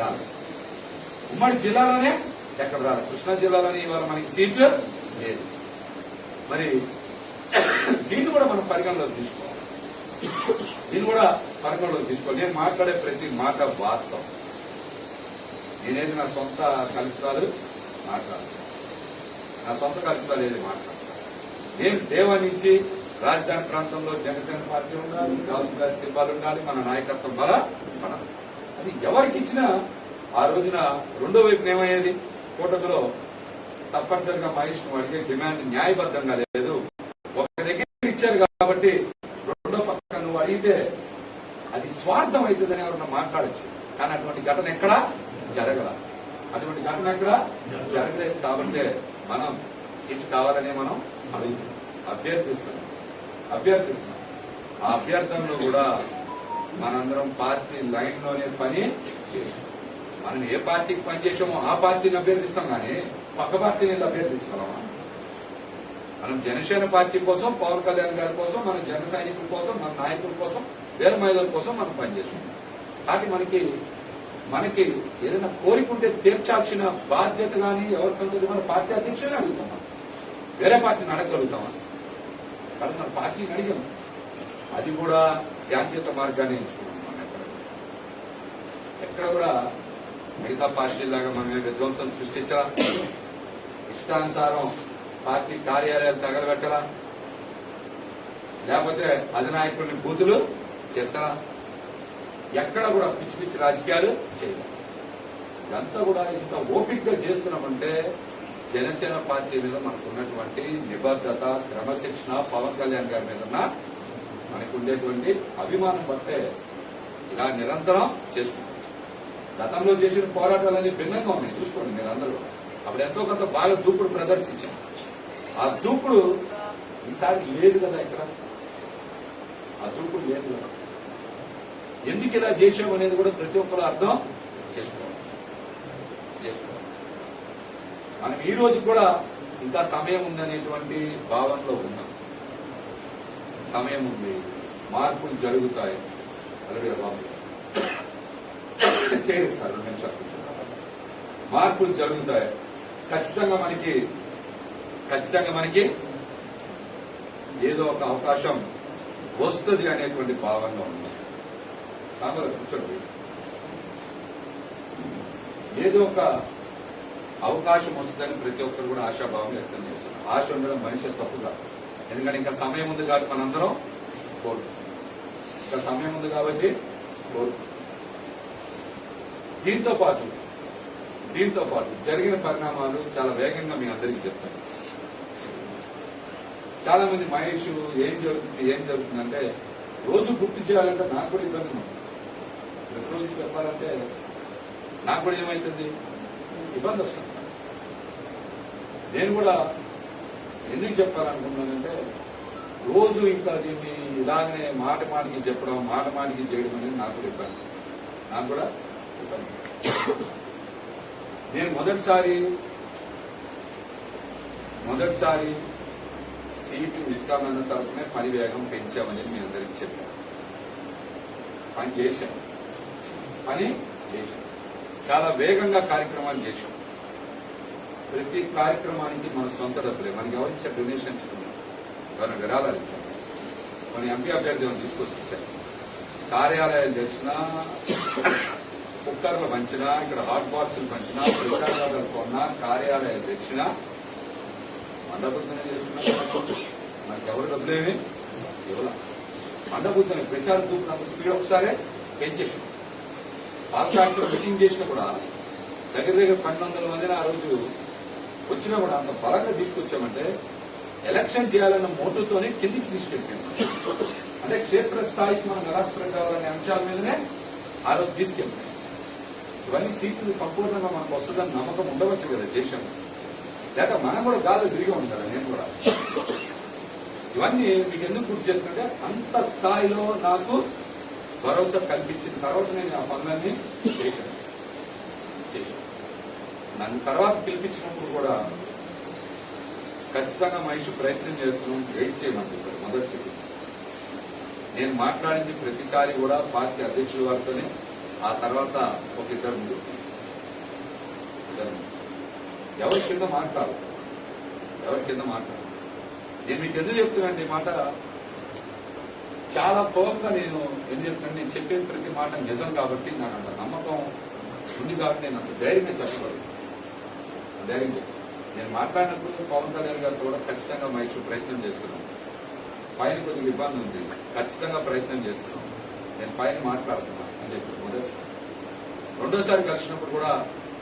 రాదు. ఉమ్మడి జిల్లాలోనే ఎక్కడ రాదు. కృష్ణా జిల్లాలోనే ఇవాళ మనకి సీటు లేదు. మరి దీన్ని కూడా మనం పరిగణలోకి తీసుకోవాలి. దీన్ని కూడా పరిగణలోకి తీసుకోవాలి. నేను మాట్లాడే ప్రతి మాట వాస్తవం. నేనేది నా సొంత కల్పితాలు మాట్లాడతాను నా సొంత కల్పితాలు ఏది మాట్లాడతాను నేను దేవా నుంచి రాజధాని ప్రాంతంలో జనసేన పార్టీ ఉండాలి రాహుల్ గాంధీ సింబాలు ఉండాలి మన నాయకత్వం బల పడాలి అది ఎవరికి ఇచ్చినా ఆ రోజున రెండో వైపున ఏమయ్యేది? కూటమిలో తప్పనిసరిగా మహేష్ వాడికి అడిగే డిమాండ్ న్యాయబద్ధంగా లేదు. ఒక దగ్గర ఇచ్చారు కాబట్టి రెండో పక్క నువ్వు అడిగితే అది స్వార్థం అవుతుందని ఎవరన్నా మాట్లాడచ్చు. కానీ అటువంటి ఘటన ఎక్కడా? జరగల. అటువంటి ఘటన ఎక్కడ? జరగలేదు. కాబట్టి మనం సీటు కావాలనే మనం అడుగుతున్నాం. అభ్యర్థిస్తున్నాం. అభ్యర్థిస్తున్నాం. ఆ అభ్యర్థనలో కూడా మనందరం పార్టీ లైన్లోనే పని మనం ఏ పార్టీకి పనిచేసామో ఆ పార్టీని అభ్యర్థిస్తాం కానీ పక్క పార్టీని అభ్యర్థించగలమా మనం జనసేన పార్టీ కోసం పవన్ కళ్యాణ్ గారి కోసం మన జన సైనికుల కోసం మన నాయకుల కోసం వేరే మహిళల కోసం మనం పనిచేస్తున్నాం. కాబట్టి మనకి మనకి ఏదైనా కోరిక ఉంటే తీర్చాల్సిన బాధ్యత కానీ ఎవరికంటే మన పార్టీ అధ్యక్షులే అడుగుతాం వేరే పార్టీని అడగగలుగుతామా కాబట్టి మన పార్టీని అడిగాం. అది కూడా శాంతియుత మార్గాన్ని ఎంచుకున్నాం ఎక్కడ ఎక్కడ కూడా మిగతా పార్టీలాగా మనం విధ్వంసం సృష్టించరా ఇష్టానుసారం పార్టీ కార్యాలయాలు తగలబెట్టరా లేకపోతే అధినాయకుడిని బూతులు ఎత్తరా ఎక్కడ కూడా పిచ్చి పిచ్చి రాజకీయాలు చేయాలి. ఇదంతా కూడా ఇంత ఓపికగా చేస్తున్నామంటే జనసేన పార్టీ మీద మనకు ఉన్నటువంటి నిబద్ధత క్రమశిక్షణ పవన్ కళ్యాణ్ గారి మీద మనకు ఉండేటువంటి అభిమానం బట్టే ఇలా నిరంతరం చేసుకుంటాం. గతంలో చేసిన పోరాటాలన్నీ భిన్నంగా ఉన్నాయి చూసుకోండి మీరు అందరూ. అప్పుడు ఎంతో కొంత బాగా దూకుడు ప్రదర్శించాం. ఆ దూకుడు ఈసారి లేదు కదా ఇక్కడ? ఆ దూకుడు లేదు కదా? ఎందుకు ఇలా చేసాం అనేది కూడా ప్రతి ఒక్కరు అర్థం చేసుకోవాలి. చేసుకోవాలి. మనం ఈ రోజు కూడా ఇంకా సమయం ఉందనేటువంటి భావనలో ఉన్నాం. సమయం ఉంది. మార్పులు జరుగుతాయి. చేరిస్తారు నేను చేరుస్తారు మార్పులు జరుగుతాయి. ఖచ్చితంగా మనకి ఖచ్చితంగా మనకి ఏదో ఒక అవకాశం వస్తుంది అనేటువంటి భావనలో ఉంది. సాంబార్ కూర్చోండి. ఏదో ఒక అవకాశం వస్తుందని ప్రతి ఒక్కరు కూడా ఆశాభావం వ్యక్తం చేస్తున్నారు. ఆశ ఉండడం మనిషి తప్పు కాదు ఎందుకంటే ఇంకా సమయం ఉంది కాబట్టి మనందరం కోరు ఇంకా సమయం ఉంది కాబట్టి కోరు దీంతో పాటు దీంతో పాటు జరిగిన పరిణామాలు చాలా వేగంగా మీ అందరికీ చెప్తాను. చాలా మంది మహేష్ ఏం జరుగుతుంది ఏం జరుగుతుందంటే రోజు గుర్తు చేయాలంటే నాకు కూడా ఇబ్బంది ఉంది. ప్రతిరోజు చెప్పాలంటే నాకు కూడా ఏమవుతుంది ఇబ్బంది వస్తుంది. నేను కూడా ఎందుకు చెప్పాలనుకున్నానంటే రోజు ఇంకా దీన్ని ఇలాగనే మాట మాటికి చెప్పడం మాట మాటికి చేయడం అనేది నాకు కూడా ఇబ్బంది. నాకు కూడా ఇబ్బంది. నేను మొదటిసారి మొదటిసారి సీట్లు ఇస్తామన్న తరపునే పని వేగం పెంచామని మీ అందరికి చెప్పాను. పని చేశాం పని చేశాం చాలా వేగంగా కార్యక్రమాలు చేశాం. ప్రతి కార్యక్రమానికి మన సొంత డబ్బులే. మనకి ఎవరు ఇచ్చారు డొనేషన్స్ ఎవరైనా విరాళాలు ఇచ్చారు? మన ఎంపీ అభ్యర్థులను తీసుకొచ్చి ఇచ్చారు కార్యాలయాలు తెచ్చినా కుక్కర్లు పంచినా ఇక్కడ హాట్ బాక్సులు పంచినా ప్రచారాలు కొన్నా కార్యాలయాలు తెచ్చినా మండబుద్ధనే చేస్తున్నారు మనకి ఎవరు డబ్బులేమి? ఇవ్వాల మండబుద్ధని ప్రచారం చూపినంత స్పీడ్ ఒకసారి పెంచేసి పాల ఫ్యాక్టరీ మీటింగ్ చేసినా కూడా దగ్గర దగ్గర పన్నెండు వందల మందిని ఆ రోజు వచ్చినా కూడా అంత బలంగా తీసుకొచ్చామంటే ఎలక్షన్ చేయాలన్న మోటుతోనే కిందికి తీసుకెళ్ళిపోయాం. అంటే క్షేత్ర స్థాయికి మనం నిరాశపడి కావాలనే అంశాల మీదనే ఆ రోజు తీసుకెళ్ళిపోయాం. ఇవన్నీ సీట్లు సంపూర్ణంగా మనకు వస్తుందని నమ్మకం ఉండవచ్చు కదా దేశం. లేక మనం కూడా గాలి తిరిగి ఉంటారా నేను కూడా. ఇవన్నీ మీకు ఎందుకు గుర్తు చేస్తుంటే అంత స్థాయిలో నాకు భరోసా కల్పించిన తర్వాత నేను ఆ పనులన్నీ చేశాను. నన్ను తర్వాత పిలిపించినప్పుడు కూడా ఖచ్చితంగా మనిషి ప్రయత్నం చేస్తున్నాం వెయిట్ చేయమని మొదటి నేను మాట్లాడింది ప్రతిసారి కూడా పార్టీ అధ్యక్షుల వారితోనే ఆ తర్వాత ఒక ఇద్దరు ముగ్గురు ఇద్దరు ఎవరి కింద మాట్లాడు? ఎవరి కింద మాట్లాడు? నేను మీకు ఎందుకు చెప్తున్నాను ఈ మాట చాలా ఫోన్గా నేను ఎందుకు చెప్తాను నేను చెప్పే ప్రతి మాట నిజం కాబట్టి నాకు అంత నమ్మకం ఉంది కాబట్టి నేను అంత ధైర్యంగా చెప్పగలను. ధైర్యంగా నేను మాట్లాడినప్పుడు పవన్ కళ్యాణ్ గారు కూడా ఖచ్చితంగా మైచు ప్రయత్నం చేస్తున్నాను పైన కొద్దిగా ఇబ్బంది ఉంది. ఖచ్చితంగా ప్రయత్నం చేస్తున్నాం. నేను పైన మాట్లాడుతున్నాను అని చెప్పి మొదటిసారి. రెండోసారి కలిసినప్పుడు కూడా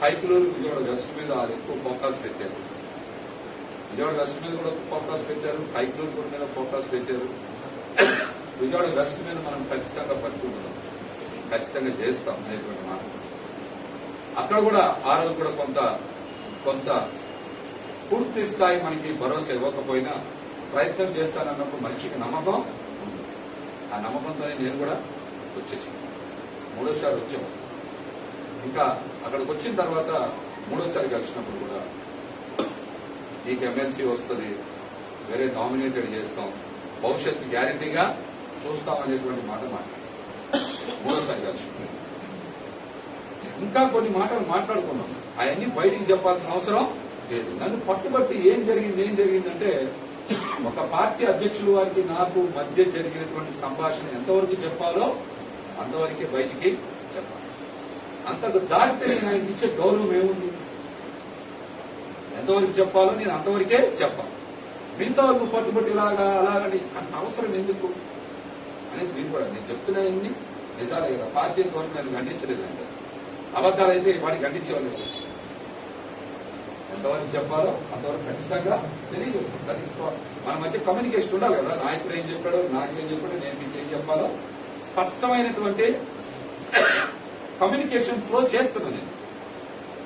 కైకులూరు విజయవాడ వెస్ట్ మీద ఎక్కువ ఫోకస్ పెట్టారు. విజయవాడ వెస్ట్ మీద కూడా ఫోకస్ పెట్టారు. కైకులూరు కూడా మీద ఫోకస్ పెట్టారు. విజయవాడ వెస్ట్ మీద మనం ఖచ్చితంగా పట్టుకుంటున్నాం ఖచ్చితంగా చేస్తాం అనేటువంటి మాట. అక్కడ కూడా ఆ రోజు కూడా కొంత కొంత పూర్తి స్థాయి మనకి భరోసా ఇవ్వకపోయినా ప్రయత్నం చేస్తానన్నప్పుడు మనిషికి నమ్మకం ఉంది. ఆ నమ్మకంతోనే నేను కూడా వచ్చేసి మూడోసారి వచ్చాము ఇంకా అక్కడికి వచ్చిన తర్వాత మూడోసారి కలిసినప్పుడు కూడా నీకు ఎమ్మెల్సీ వస్తుంది వేరే నామినేటెడ్ చేస్తాం భవిష్యత్తు గ్యారంటీగా చూస్తాం అనేటువంటి మాట మాట్లాడు మూడోసారి కలిసి ఇంకా కొన్ని మాటలు మాట్లాడుకున్నాం అవన్నీ బయటికి చెప్పాల్సిన అవసరం లేదు. నన్ను పట్టుబట్టి ఏం జరిగింది ఏం జరిగిందంటే ఒక పార్టీ అధ్యక్షులు వారికి నాకు మధ్య జరిగినటువంటి సంభాషణ ఎంతవరకు చెప్పాలో అంతవరకే బయటికి చెప్పాలి. అంతకు దాటితే నేను ఆయనకి ఇచ్చే గౌరవం ఏముంది? ఎంతవరకు చెప్పాలో నేను అంతవరకే చెప్పాలి. మిగతా వరకు పట్టుబట్టి ఇలాగా అలాగని అంత అవసరం ఎందుకు? అనేది మీరు కూడా నేను చెప్తున్నాయన్ని నిజాలే కదా పార్టీ వరకు నన్ను ఖండించలేదంటే అబద్ధాలు అయితే వాడికి ఖండించేవాళ్ళు ఎంతవరకు చెప్పాలో అంతవరకు ఖచ్చితంగా తెలియజేస్తాం. తెలుసుకోవాలి మన మధ్య కమ్యూనికేషన్ ఉండాలి కదా. నాయకుడు ఏం చెప్పాడో నాయకుడు ఏం చెప్పాడో నేను మీకు ఏం చెప్పాలో స్పష్టమైనటువంటి కమ్యూనికేషన్ ఫ్లో చేస్తున్నాను నేను.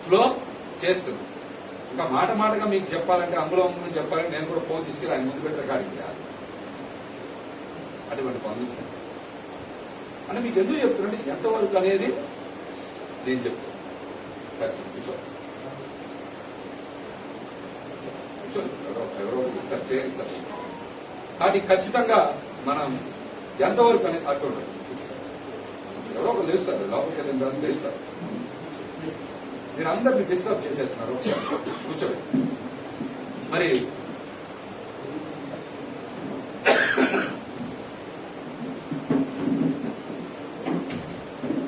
ఫ్లో చేస్తున్నాను ఇంకా మాట మాటగా మీకు చెప్పాలంటే అందులో ముందు చెప్పాలంటే నేను కూడా ఫోన్ తీసుకెళ్ళి ఆయన ముందు పెట్టి రికార్డింగ్ చేయాలి. అటువంటి పనులు అంటే మీకు ఎందుకు చెప్తున్నాంటే ఎంతవరకు అనేది నేను చెప్తాను కూర్చో. కూర్చో. ఎవరో ఎవరో ఇస్తారు చేయిస్తారు కానీ ఖచ్చితంగా మనం ఎంతవరకు అనేది అక్కడ ఎవరో ఒకరు లేస్తారు లోపలికి వెళ్ళిన లేస్తారు. మీరు అందరిని డిస్టర్బ్ చేసేస్తున్నారు. కూర్చోండి మరి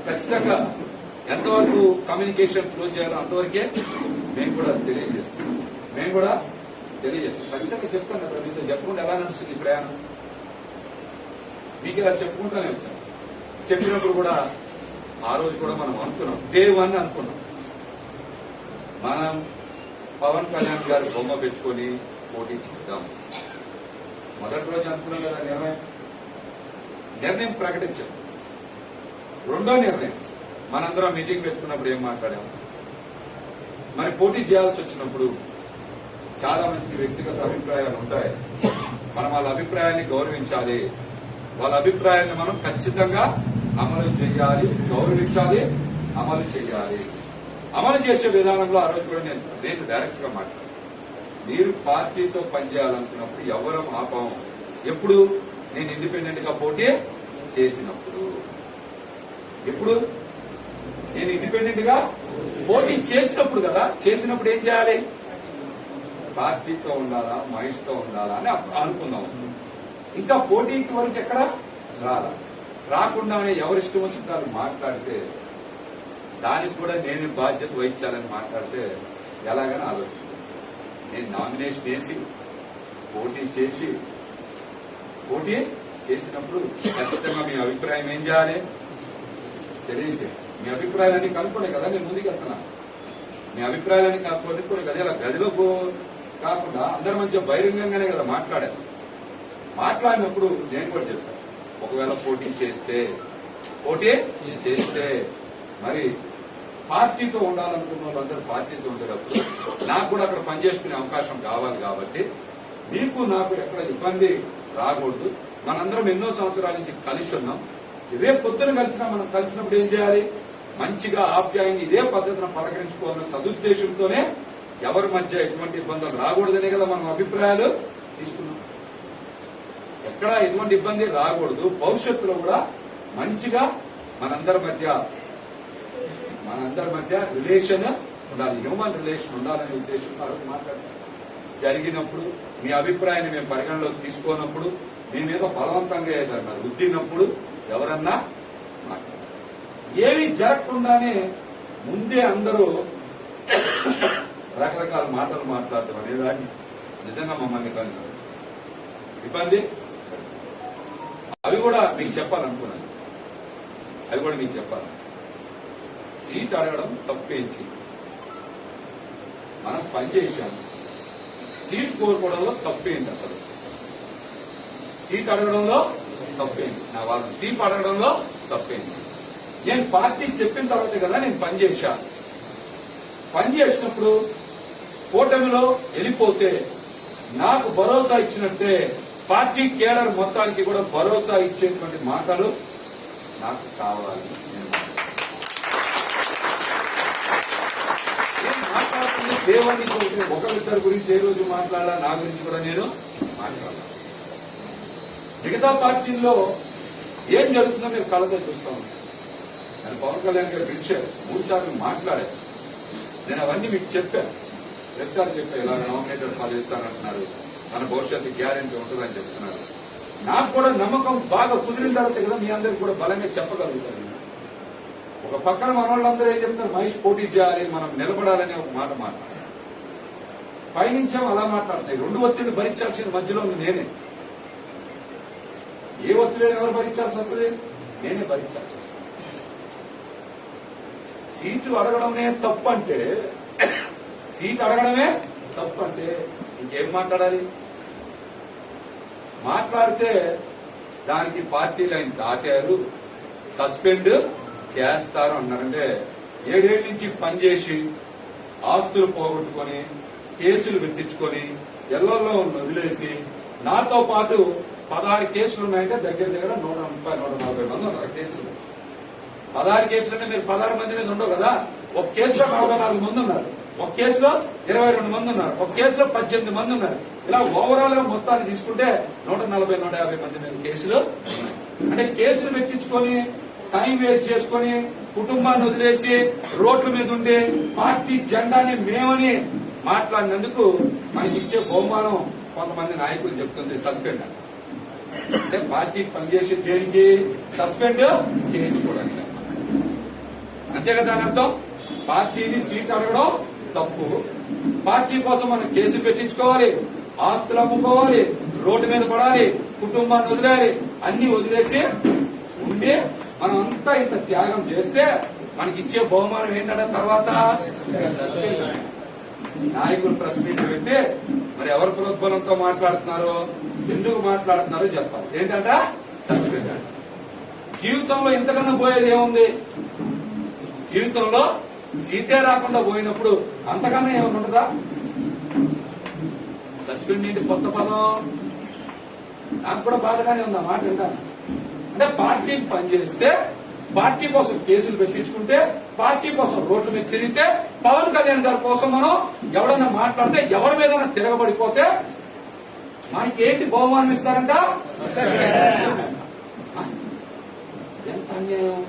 ఖచ్చితంగా ఎంతవరకు కమ్యూనికేషన్ ఫ్లో చేయాలో అంతవరకే మేము కూడా తెలియజేస్తాం. మేము కూడా తెలియజేస్తాం. ఖచ్చితంగా చెప్తాను కదా మీతో చెప్పకుండా ఎలా నడుస్తుంది ప్రయాణం? మీకు ఇలా చెప్పుకుంటానే వచ్చాను చెప్పినప్పుడు కూడా ఆ రోజు కూడా మనం అనుకున్నాం. డే వన్ అనుకున్నాం. మనం పవన్ కళ్యాణ్ గారి బొమ్మ పెట్టుకొని పోటీ చేద్దాం. మొదటి రోజు అనుకున్నాం కదా నిర్ణయం. నిర్ణయం ప్రకటించాం. రెండో నిర్ణయం. మనందరం మీటింగ్ పెట్టుకున్నప్పుడు ఏం మాట్లాడాము మరి పోటీ చేయాల్సి వచ్చినప్పుడు చాలా మంది వ్యక్తిగత అభిప్రాయాలు ఉంటాయి. మనం వాళ్ళ అభిప్రాయాన్ని గౌరవించాలి. వాళ్ళ అభిప్రాయాన్ని మనం ఖచ్చితంగా అమలు చేయాలి గౌరవించాలి అమలు చేయాలి. అమలు చేసే విధానంలో ఆ రోజు కూడా నేను నేను డైరెక్ట్గా మాట్లాడాను. మీరు పార్టీతో పనిచేయాలనుకున్నప్పుడు ఎవరం ఆపం ఎప్పుడు? నేను ఇండిపెండెంట్గా పోటీ చేసినప్పుడు. ఎప్పుడు? నేను ఇండిపెండెంట్గా పోటీ చేసినప్పుడు కదా చేసినప్పుడు ఏం చేయాలి? పార్టీతో ఉండాలా మహేష్తో ఉండాలా అని అనుకుందాం. ఇంకా పోటీకి వరకు ఎక్కడ? రాలా. రాకుండానే ఎవరిష్టం వచ్చిన మాట్లాడితే దానికి కూడా నేను బాధ్యత వహించాలని మాట్లాడితే ఎలాగని ఆలోచించాను నేను నామినేషన్ వేసి పోటీ చేసి పోటీ చేసినప్పుడు ఖచ్చితంగా మీ అభిప్రాయం ఏం చేయాలి? తెలియజేయాలి మీ అభిప్రాయాలన్నీ కనుక్కోలే కదా నేను ముందుకు వెళ్తున్నాను మీ అభిప్రాయాలన్నీ కనుక్కోలే కదా ఇలా గదిలో పో- కాకుండా అందరి మధ్య బహిరంగంగానే కదా మాట్లాడేది మాట్లాడినప్పుడు నేను కూడా చెప్పాను ఒకవేళ పోటీ చేస్తే పోటీ చేస్తే మరి పార్టీతో ఉండాలనుకున్న వాళ్ళందరూ పార్టీతో ఉండేటప్పుడు నాకు కూడా అక్కడ పనిచేసుకునే అవకాశం కావాలి కాబట్టి మీకు నాకు ఎక్కడ ఇబ్బంది రాకూడదు. మనందరం ఎన్నో సంవత్సరాల నుంచి కలిసి ఉన్నాం. రేపు పొద్దున కలిసినా మనం కలిసినప్పుడు ఏం చేయాలి? మంచిగా ఆప్యాయంగా ఇదే పద్ధతిని పలకరించుకోవాలన్న సదుద్దేశంతోనే ఎవరి మధ్య ఎటువంటి ఇబ్బందులు రాకూడదనే కదా మనం అభిప్రాయాలు తీసుకున్నాం. ఎక్కడ ఎటువంటి ఇబ్బంది రాకూడదు. భవిష్యత్తులో కూడా మంచిగా మనందరి మధ్య మనందరి మధ్య రిలేషన్ ఉండాలి. హ్యూమన్ రిలేషన్ ఉండాలనే ఉద్దేశం ఆ మాట్లాడతాం జరిగినప్పుడు మీ అభిప్రాయాన్ని మేము పరిగణలోకి తీసుకోనప్పుడు మీ మీద బలవంతంగా ఏదన్నారు ఉద్దినప్పుడు ఎవరన్నా మాట్లాడాలి ఏమీ జరగకుండానే ముందే అందరూ రకరకాల మాటలు మాట్లాడటం అనేదాన్ని నిజంగా మమ్మల్ని ఇబ్బంది ఇబ్బంది అవి కూడా మీకు చెప్పాలనుకున్నాను. అవి కూడా మీకు చెప్పాలి. సీట్ అడగడం తప్పేంటి మనం పని చేశాం సీట్ కోరుకోవడంలో తప్పేంటి అసలు? సీట్ అడగడంలో తప్పేంటి నా వాళ్ళు సీట్ అడగడంలో తప్పేంటి నేను పార్టీ చెప్పిన తర్వాత కదా నేను పనిచేశాను పనిచేసినప్పుడు పని చేసినప్పుడు కూటమిలో వెళ్ళిపోతే నాకు భరోసా ఇచ్చినట్టే పార్టీ కేడర్ మొత్తానికి కూడా భరోసా ఇచ్చేటువంటి మాటలు నాకు కావాలి. నేను మాట్లాడుతున్న దేవుని గురించి ఒకరిద్దరి గురించి ఏ రోజు మాట్లాడాలా? నా గురించి కూడా నేను మాట్లాడాలి మిగతా పార్టీల్లో ఏం జరుగుతుందో మీరు కలగ చూస్తా ఉంటారు నేను పవన్ కళ్యాణ్ గారు పిలిచారు. మూడు సార్లు మాట్లాడారు. నేను అవన్నీ మీకు చెప్పాను. ప్రతిసారి చెప్పాను ఇలా నామినేటెడ్ ఫాలో ఇస్తానంటున్నారు మన భవిష్యత్తు గ్యారెంటీ ఉంటుందని చెప్తున్నారు. నాకు కూడా నమ్మకం బాగా కుదిరిన తర్వాత కదా మీ అందరికి కూడా బలంగా చెప్పగలుగుతాను. నేను. ఒక పక్కన మన వాళ్ళందరూ ఏం చెప్తున్నారు మహేష్ పోటీ చేయాలి మనం నిలబడాలని ఒక మాట మాట్లాడారు పైనుంచేమో అలా మాట్లాడతాయి రెండు ఒత్తిడి భరించాల్సిన మధ్యలో ఉంది నేనే. ఏ ఒత్తిడి ఎవరు భరించాల్సి వస్తుంది? నేనే భరించాల్సి వస్తుంది. సీటు అడగడమే తప్పంటే సీట్ అడగడమే తప్పంటే ఇంకేం మాట్లాడాలి? మాట్లాడితే దానికి పార్టీ లైన్ దాటారు సస్పెండ్ చేస్తారు అన్నారంటే ఏడేళ్ళ నుంచి పనిచేసి ఆస్తులు పోగొట్టుకొని కేసులు పెట్టించుకొని ఎల్లల్లో వదిలేసి నాతో పాటు పదహారు కేసులు ఉన్నాయంటే దగ్గర దగ్గర నూట ముప్పై నూట నలభై మంది ఉన్నారు కేసులు. పదహారు కేసులు మీరు పదహారు మంది మీద ఉండవు కదా? ఒక కేసులో నలభై నాలుగు మంది ఉన్నారు. ఒక కేసులో ఇరవై రెండు మంది ఉన్నారు. ఒక కేసులో పద్దెనిమిది మంది ఉన్నారు. ఇలా ఓవరాల్గా మొత్తాన్ని తీసుకుంటే నూట నలభై నూట యాభై మంది మీద కేసులు అంటే కేసులు పెట్టించుకొని టైం వేస్ట్ చేసుకొని కుటుంబాన్ని వదిలేసి రోడ్ల మీద ఉండే పార్టీ జెండాని మేమని మాట్లాడినందుకు మనకి ఇచ్చే బహుమానం కొంతమంది నాయకులు చెప్తుంది సస్పెండ్ అంటే పార్టీ పనిచేసే దేనికి సస్పెండ్ చేయించుకోవడానికి? అంతే కదా దాని అర్థం పార్టీని సీట్ అడగడం తప్పు. పార్టీ కోసం మనం కేసు పెట్టించుకోవాలి ఆస్తులు అమ్ముకోవాలి రోడ్డు మీద పడాలి కుటుంబాన్ని వదిలేయాలి అన్ని వదిలేసి ఉండి మనం అంతా ఇంత త్యాగం చేస్తే మనకి ఇచ్చే బహుమానం ఏంటంటే తర్వాత నాయకులు ప్రెస్ మీట్ పెట్టి మరి ఎవరు ప్రోద్బలంతో మాట్లాడుతున్నారో ఎందుకు మాట్లాడుతున్నారో చెప్పాలి. ఏంటంటే సస్పెండ్. జీవితంలో ఇంతకన్నా పోయేది ఏముంది? జీవితంలో సీటే రాకుండా పోయినప్పుడు అంతకన్నా ఏమైనా ఉంటుందా? సస్పెండ్ ఏంటి కొత్త పదం? నాకు కూడా బాధగానే ఉంది ఆ మాట వింటాను అంటే పార్టీకి పనిచేస్తే పార్టీ కోసం కేసులు పెట్టించుకుంటే పార్టీ కోసం రోడ్ల మీద తిరిగితే పవన్ కళ్యాణ్ గారి కోసం మనం ఎవడన్నా మాట్లాడితే ఎవరి మీద తిరగబడిపోతే మనకి ఏంటి బహుమానం ఇస్తారంట? ఎంత అన్యాయం.